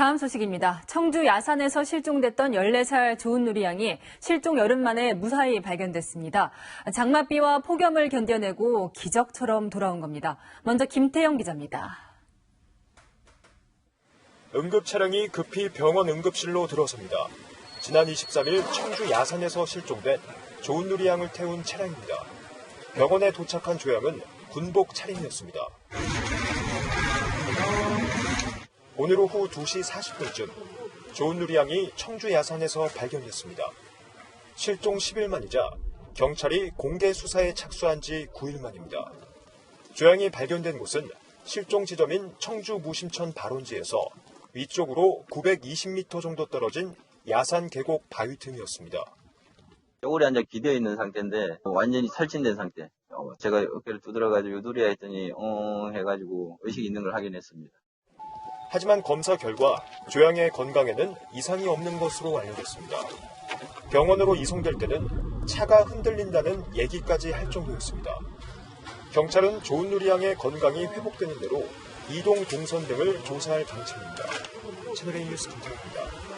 다음 소식입니다. 청주 야산에서 실종됐던 14살 조은누리 양이 실종 열흘 만에 무사히 발견됐습니다. 장맛비와 폭염을 견뎌내고 기적처럼 돌아온 겁니다. 먼저 김태영 기자입니다. 응급 차량이 급히 병원 응급실로 들어섭니다. 지난 23일 청주 야산에서 실종된 조은누리 양을 태운 차량입니다. 병원에 도착한 조양은 군복 차림이었습니다. 오늘 오후 2시 40분쯤 조은누리 양이 청주 야산에서 발견됐습니다. 실종 10일 만이자 경찰이 공개 수사에 착수한 지 9일 만입니다. 조양이 발견된 곳은 실종 지점인 청주 무심천 발원지에서 위쪽으로 920m 정도 떨어진 야산 계곡 바위 틈이었습니다. 겨울에 앉아 기대어 있는 상태인데 완전히 탈진된 상태. 어, 제가 어깨를 두드려가지고 누리야 했더니 어 해가지고 의식 있는 걸 확인했습니다. 하지만 검사 결과 조양의 건강에는 이상이 없는 것으로 알려졌습니다. 병원으로 이송될 때는 차가 흔들린다는 얘기까지 할 정도였습니다. 경찰은 조은누리 양의 건강이 회복되는 대로 이동 동선 등을 조사할 방침입니다. 채널A 뉴스 김태호입니다.